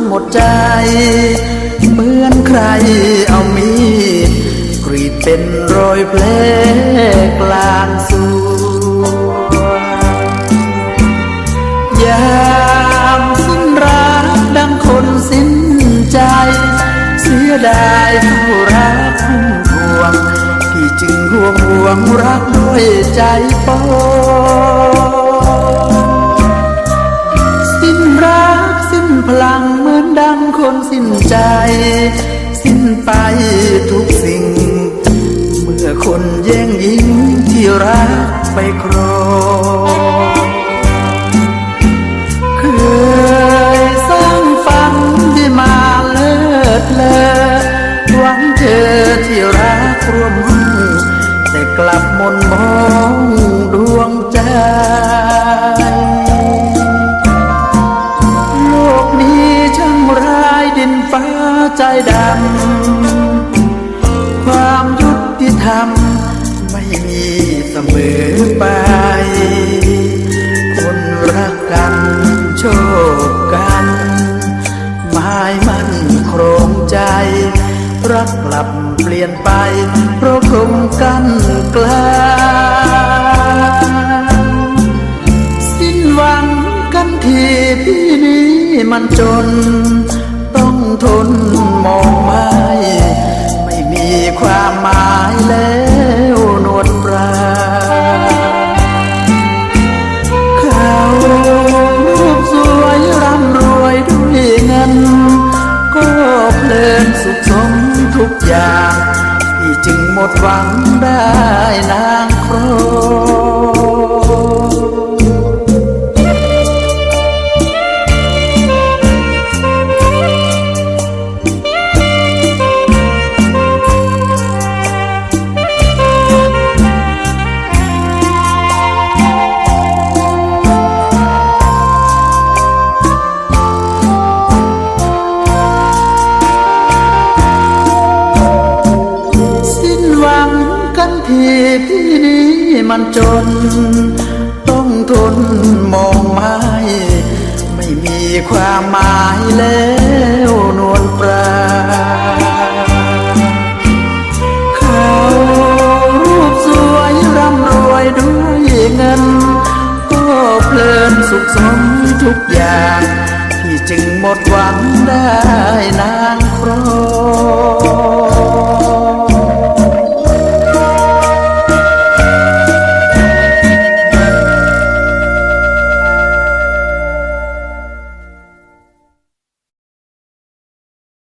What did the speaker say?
นหมดใจ เหมือนใครเอามีดกรีดเป็นรอยแผลกลางสวนยามสิ้นรักดังคนสิ้นใจ เสียดายผู้รักพุ่มพวงพี่จึงห่วงห่วงรักด้วยใจปอง คนแย่งยิงที่รักไปครองเคยสร้างฝันที่มาเลิศเลอหวังเจอที่รักร่วมห้อแต่กลับมนมองดวงใจโลกนี้ช่างร้ายดินฟ้าใจดำ เสมอไป คนรักกันโชคกันหมายมันโครงใจ รักกลับเปลี่ยนไป เพราะคงกันกลางสิ้นหวังกันทีพี่นี้มันจน ต้องทนมองไม่ ไม่มีความหมายแล้ว ทุกอย่าง พี่จึงหมดหวังได้นางคร พี่นี้มันจน ต้องทนมองไม่ไม่มีความหมายแล้วนวลปราเขารูปสวยร่ำรวยด้วยเงิน ก็เพลินสุขสมทุกอย่างพี่จึงหมดหวังได้นางครอง